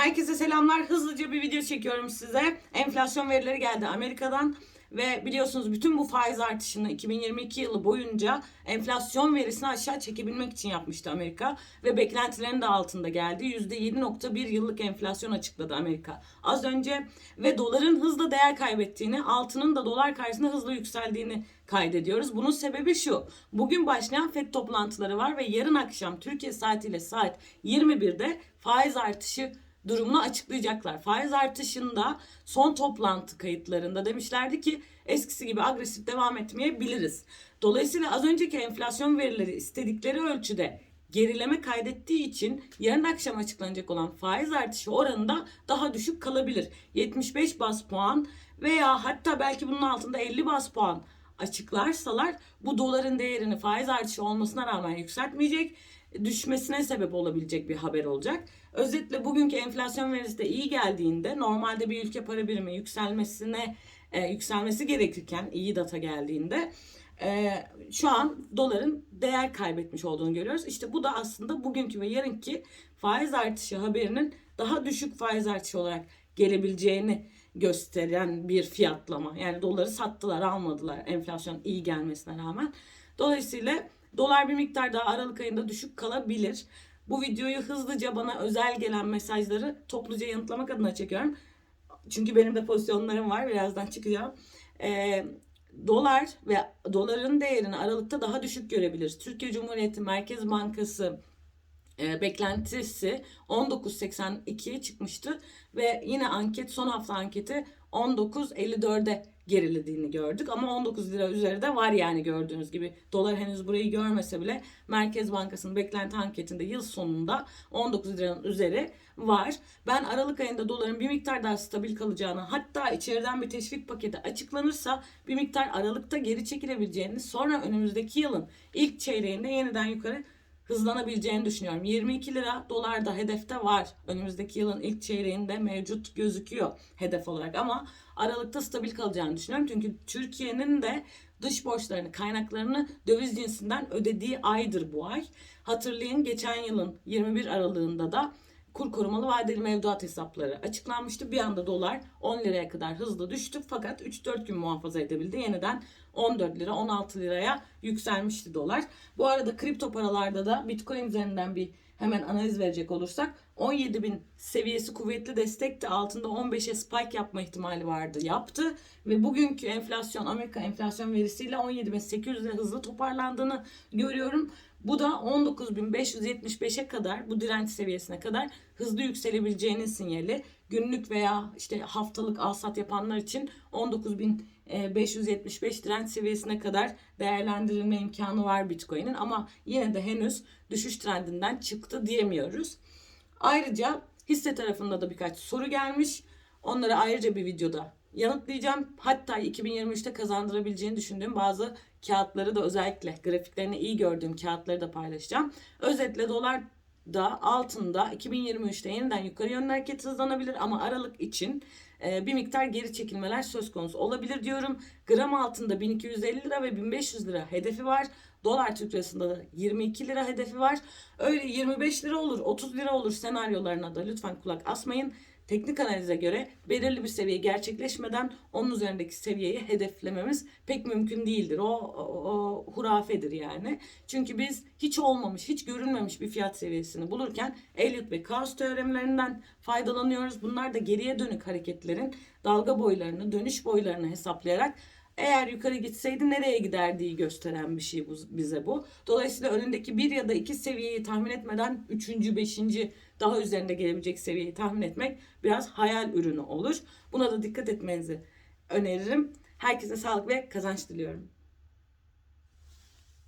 Herkese selamlar. Hızlıca bir video çekiyorum size. Enflasyon verileri geldi Amerika'dan. Ve biliyorsunuz bütün bu faiz artışını 2022 yılı boyunca enflasyon verisini aşağı çekebilmek için yapmıştı Amerika. Ve beklentilerin de altında geldi. %7.1 yıllık enflasyon açıkladı Amerika. Az önce ve doların hızla değer kaybettiğini, altının da dolar karşısında hızla yükseldiğini kaydediyoruz. Bunun sebebi şu. Bugün başlayan FED toplantıları var ve yarın akşam Türkiye saatiyle saat 21'de faiz artışı durumunu açıklayacaklar. Faiz artışında son toplantı kayıtlarında demişlerdi ki eskisi gibi agresif devam etmeyebiliriz. Dolayısıyla az önceki enflasyon verileri istedikleri ölçüde gerileme kaydettiği için yarın akşam açıklanacak olan faiz artışı oranında daha düşük kalabilir. 75 bas puan veya hatta belki bunun altında 50 bas puan açıklarsalar bu doların değerini faiz artışı olmasına rağmen yükseltmeyecek düşmesine sebep olabilecek bir haber olacak. Özetle bugünkü enflasyon verisi de iyi geldiğinde normalde bir ülke para birimi yükselmesine e, yükselmesi gerekirken iyi data geldiğinde e, şu an doların değer kaybetmiş olduğunu görüyoruz. İşte bu da aslında bugünkü ve yarınki faiz artışı haberinin daha düşük faiz artışı olarak gelebileceğini gösteren bir fiyatlama. Yani doları sattılar, almadılar enflasyon iyi gelmesine rağmen. Dolayısıyla dolar bir miktar daha Aralık ayında düşük kalabilir. Bu videoyu hızlıca bana özel gelen mesajları topluca yanıtlamak adına çekiyorum. Çünkü benim de pozisyonlarım var. Birazdan çıkacağım. Ee, dolar ve doların değerini Aralık'ta daha düşük görebiliriz. Türkiye Cumhuriyeti Merkez Bankası e, beklentisi 19.82'ye çıkmıştı ve yine anket son hafta anketi 19.54'e gerilediğini gördük ama 19 lira üzeri de var yani gördüğünüz gibi dolar henüz burayı görmese bile Merkez Bankası'nın beklenti anketinde yıl sonunda 19 liranın üzeri var. Ben Aralık ayında doların bir miktar daha stabil kalacağını hatta içeriden bir teşvik paketi açıklanırsa bir miktar Aralık'ta geri çekilebileceğini sonra önümüzdeki yılın ilk çeyreğinde yeniden yukarı hızlanabileceğini düşünüyorum. 22 lira dolar da hedefte var. Önümüzdeki yılın ilk çeyreğinde mevcut gözüküyor hedef olarak ama Aralıkta stabil kalacağını düşünüyorum. Çünkü Türkiye'nin de dış borçlarını, kaynaklarını döviz cinsinden ödediği aydır bu ay. Hatırlayın geçen yılın 21 Aralığında da kur korumalı vadeli mevduat hesapları açıklanmıştı. Bir anda dolar 10 liraya kadar hızlı düştü fakat 3-4 gün muhafaza edebildi. Yeniden 14 lira 16 liraya yükselmişti dolar. Bu arada kripto paralarda da Bitcoin üzerinden bir hemen analiz verecek olursak 17 bin seviyesi kuvvetli destekti. Altında 15'e spike yapma ihtimali vardı. Yaptı ve bugünkü enflasyon Amerika enflasyon verisiyle 17.800'e hızlı toparlandığını görüyorum. Bu da 19.575'e kadar bu direnç seviyesine kadar hızlı yükselebileceğinin sinyali. Günlük veya işte haftalık alsat yapanlar için 19.575 direnç seviyesine kadar değerlendirilme imkanı var Bitcoin'in ama yine de henüz düşüş trendinden çıktı diyemiyoruz. Ayrıca hisse tarafında da birkaç soru gelmiş. Onları ayrıca bir videoda yanıtlayacağım. Hatta 2023'te kazandırabileceğini düşündüğüm bazı kağıtları da özellikle grafiklerini iyi gördüğüm kağıtları da paylaşacağım. Özetle dolar da altında 2023'te yeniden yukarı yönlü hareket hızlanabilir ama Aralık için e, bir miktar geri çekilmeler söz konusu olabilir diyorum. Gram altında 1250 lira ve 1500 lira hedefi var. Dolar Türk lirasında da 22 lira hedefi var. Öyle 25 lira olur, 30 lira olur senaryolarına da lütfen kulak asmayın. Teknik analize göre belirli bir seviye gerçekleşmeden onun üzerindeki seviyeyi hedeflememiz pek mümkün değildir. O, o, o hurafedir yani. Çünkü biz hiç olmamış, hiç görülmemiş bir fiyat seviyesini bulurken Elliot ve Kaos teoremlerinden faydalanıyoruz. Bunlar da geriye dönük hareketlerin dalga boylarını, dönüş boylarını hesaplayarak eğer yukarı gitseydi nereye giderdiği gösteren bir şey bu, bize bu. Dolayısıyla önündeki bir ya da iki seviyeyi tahmin etmeden üçüncü, beşinci daha üzerinde gelebilecek seviyeyi tahmin etmek biraz hayal ürünü olur. Buna da dikkat etmenizi öneririm. Herkese sağlık ve kazanç diliyorum.